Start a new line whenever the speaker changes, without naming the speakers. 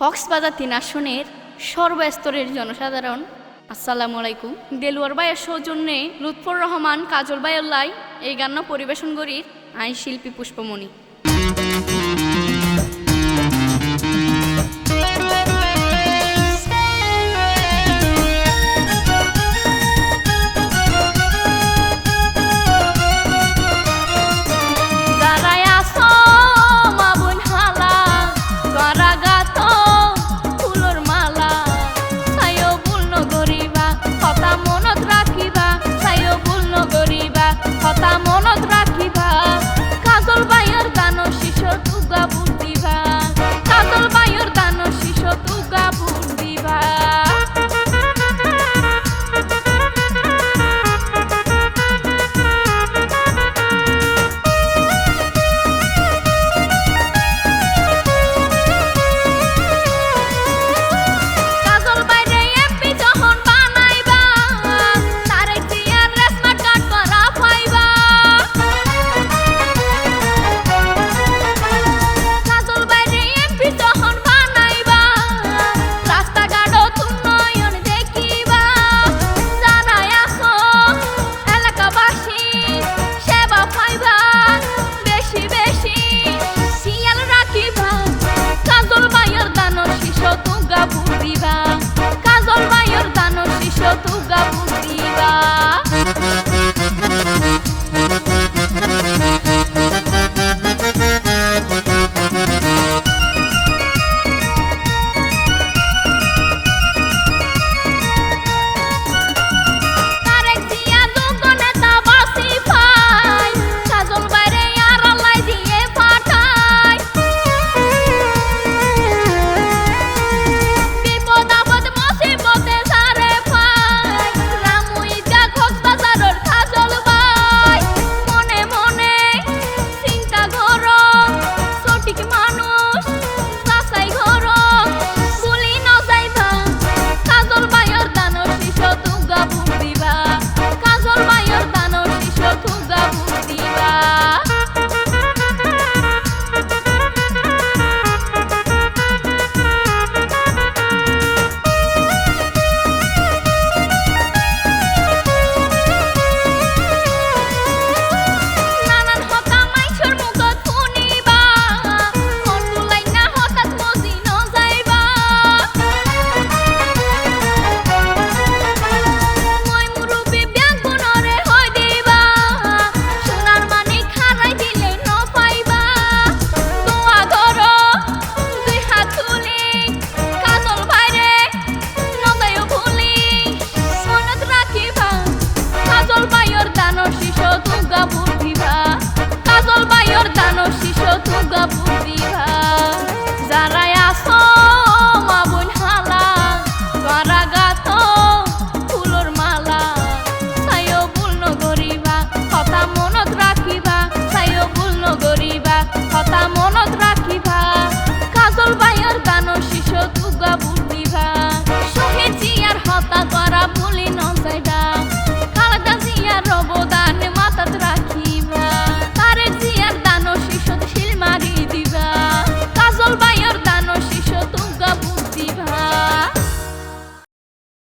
কক্সবাজার তিন আসনের সর্বস্তরের জনসাধারণ, আসসালামু আলাইকুম। দেলুয়ার ভাইয়ের সৌজন্যে লুৎফর রহমান, কাজল ভাইয়ের লাই, এই গান পরিবেশন করি আইন শিল্পী পুষ্পমণি।